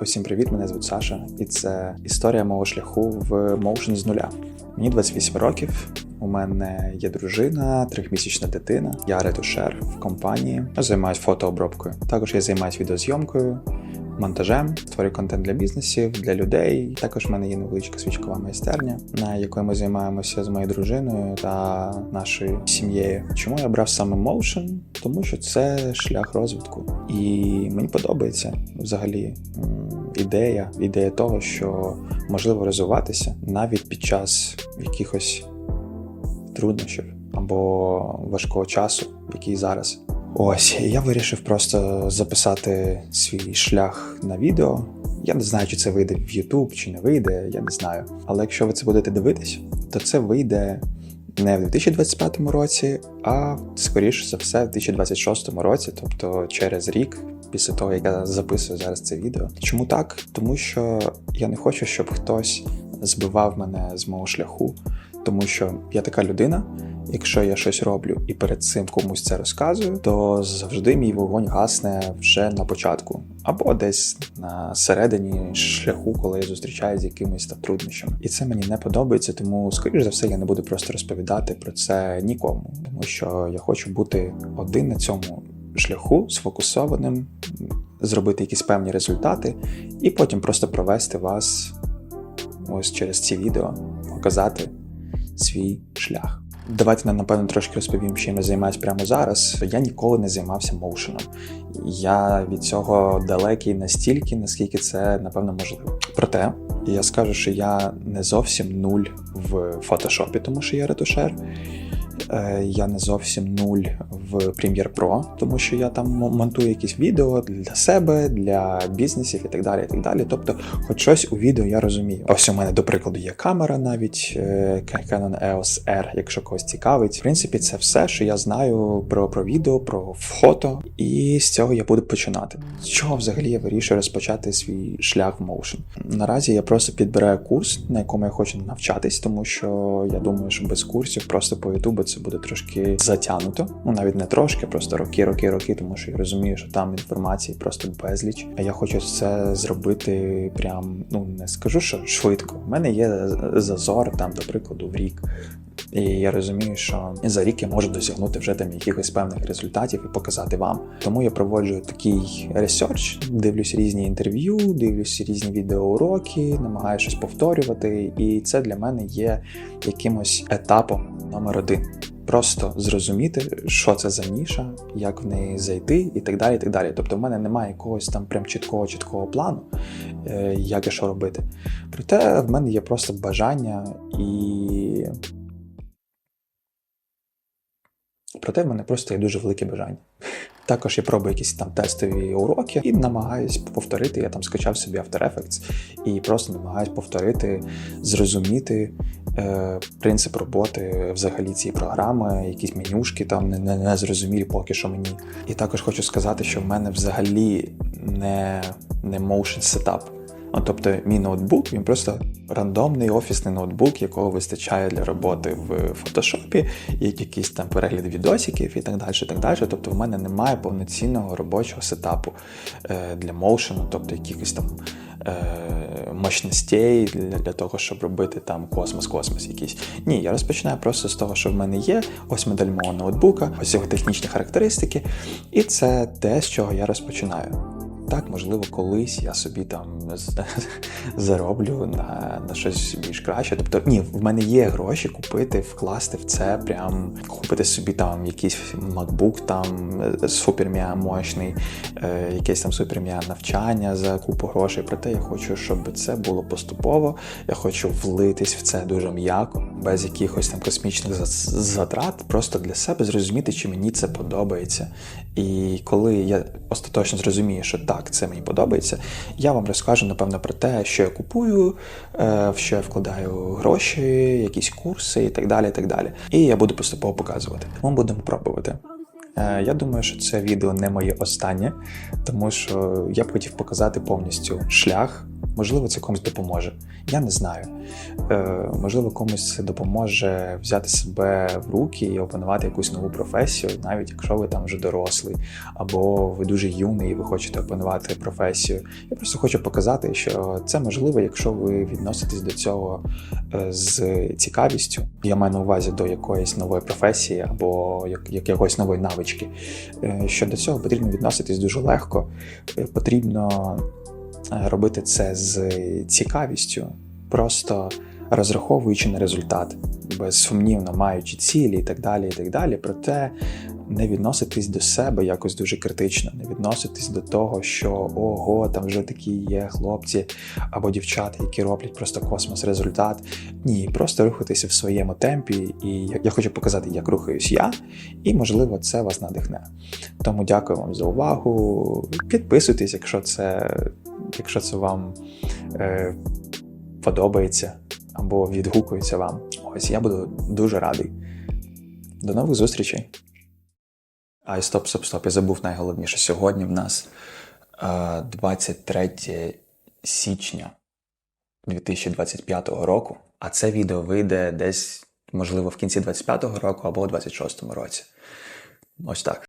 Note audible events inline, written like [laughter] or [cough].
Усім привіт, мене звуть Саша, і це історія мого шляху в Motion з нуля. Мені 28 років. У мене є дружина, трьохмісячна дитина. Я ретушер в компанії. Я займаюся фотообробкою. Також я займаюся відеозйомкою, монтажем, створюю контент для бізнесів, для людей. Також в мене є невеличка свічкова майстерня, на якої ми займаємося з моєю дружиною та нашою сім'єю. Чому я обрав саме Motion? Тому що це шлях розвитку, і мені подобається взагалі ідея, ідея того, що можливо розвиватися навіть під час якихось труднощів або важкого часу, який зараз. Ось я вирішив просто записати свій шлях на відео. Я не знаю, чи це вийде в YouTube, чи не вийде, я не знаю. Але якщо ви це будете дивитись, то це вийде не в 2025 році, а скоріше за все в 2026 році, тобто через рік. Після того, як я записую зараз це відео. Чому так? Тому що я не хочу, щоб хтось збивав мене з мого шляху, тому що я така людина. Якщо я щось роблю і перед цим комусь це розказую, то завжди мій вогонь гасне вже на початку, або десь на середині шляху, коли я зустрічаюся з якимись там труднощами. І це мені не подобається, тому, скоріш за все, я не буду просто розповідати про це нікому, тому що я хочу бути один на цьому шляху, сфокусованим, зробити якісь певні результати, і потім просто провести вас ось через ці відео, показати свій шлях. Давайте напевно трошки розповім, чим я займаюся прямо зараз. Я ніколи не займався моушеном. Я від цього далекий настільки, наскільки це напевно можливо. Проте я скажу, що я не зовсім нуль в фотошопі, тому що я ретушер. Е, Я не зовсім нуль в Premiere Pro, тому що я там монтую якісь відео для себе, для бізнесів і так далі. і так далі. Тобто, хоч щось у відео я розумію. Ось у мене, до прикладу, є камера навіть е, Canon EOS R, якщо когось цікавить. В принципі, це все, що я знаю про, про відео, про фото, і з цього я буду починати. З чого взагалі я вирішую розпочати свій шлях в Motion? Наразі я просто підбираю курс, на якому я хочу навчатись, тому що я думаю, що без курсів просто по Ютубу це буде трошки затягнуто. Ну навіть не трошки, просто роки, роки, роки, тому що я розумію, що там інформації просто безліч. А я хочу це зробити прям, ну не скажу, що швидко. У мене є зазор там, до прикладу, в рік. І я розумію, що за рік я можу досягнути вже там якихось певних результатів і показати вам. Тому я проводжу такий ресерч, дивлюсь різні інтерв'ю, дивлюсь різні відеоуроки, намагаюся щось повторювати, і це для мене є якимось етапом номер один. Просто зрозуміти, що це за ніша, як в неї зайти, і так далі. і так далі. Тобто, в мене немає якогось там прям чіткого чіткого плану, е, як і що робити. Проте в мене є просто бажання і. Проте в мене просто є дуже велике бажання. Також я пробую якісь там тестові уроки і намагаюсь повторити. Я там скачав собі After Effects і просто намагаюсь повторити, зрозуміти е, принцип роботи взагалі цієї програми, якісь менюшки там не, не, не зрозумілі поки що мені. І також хочу сказати, що в мене взагалі не, не motion setup. Ну, тобто мій ноутбук, він просто рандомний офісний ноутбук, якого вистачає для роботи в фотошопі, як якийсь там перегляд відосиків і так далі. так далі. Тобто в мене немає повноцінного робочого сетапу е, для моушену, тобто якихось там е, мощностей для, для того, щоб робити там космос-космос якийсь. Ні, я розпочинаю просто з того, що в мене є. Ось модель мого ноутбука, ось його технічні характеристики, і це те, з чого я розпочинаю. Так, можливо, колись я собі там [laughs] зароблю на, на щось більш краще. Тобто, ні, в мене є гроші купити, вкласти в це, прям купити собі там якийсь MacBook там е, суперм'я мощний, е, якесь там суперм'я навчання за купу грошей. Проте я хочу, щоб це було поступово. Я хочу влитись в це дуже м'яко, без якихось там космічних затрат, просто для себе зрозуміти, чи мені це подобається. І коли я остаточно зрозумію, що так, це мені подобається, я вам розкажу, напевно, про те, що я купую, е, в що я вкладаю гроші, якісь курси і так далі. І так далі. І я буду поступово показувати. Ми будемо пробувати. Е, Я думаю, що це відео не моє останнє, тому що я б хотів показати повністю шлях Можливо, це комусь допоможе. Я не знаю. Е, можливо, комусь допоможе взяти себе в руки і опанувати якусь нову професію, навіть якщо ви там вже дорослий, або ви дуже юний і ви хочете опанувати професію. Я просто хочу показати, що це можливо, якщо ви відноситесь до цього е, з цікавістю. Я маю на увазі до якоїсь нової професії або як, як якоїсь нової навички. Е, Що до цього потрібно відноситись дуже легко. Е, Потрібно робити це з цікавістю, просто розраховуючи на результат, безсумнівно маючи цілі і так далі. і так далі. Проте не відноситись до себе якось дуже критично, не відноситись до того, що ого, там вже такі є хлопці або дівчата, які роблять просто космос результат. Ні, просто рухатися в своєму темпі, і я, хочу показати, як рухаюсь я, і можливо це вас надихне. Тому дякую вам за увагу. Підписуйтесь, якщо це, якщо це вам е, подобається або відгукується вам. Ось я буду дуже радий. До нових зустрічей. Ай, стоп, стоп, стоп. Я забув найголовніше. Сьогодні в нас е, 23 січня 2025 року, а це відео вийде десь, можливо, в кінці 25-го року або у 26-му році. Ось так.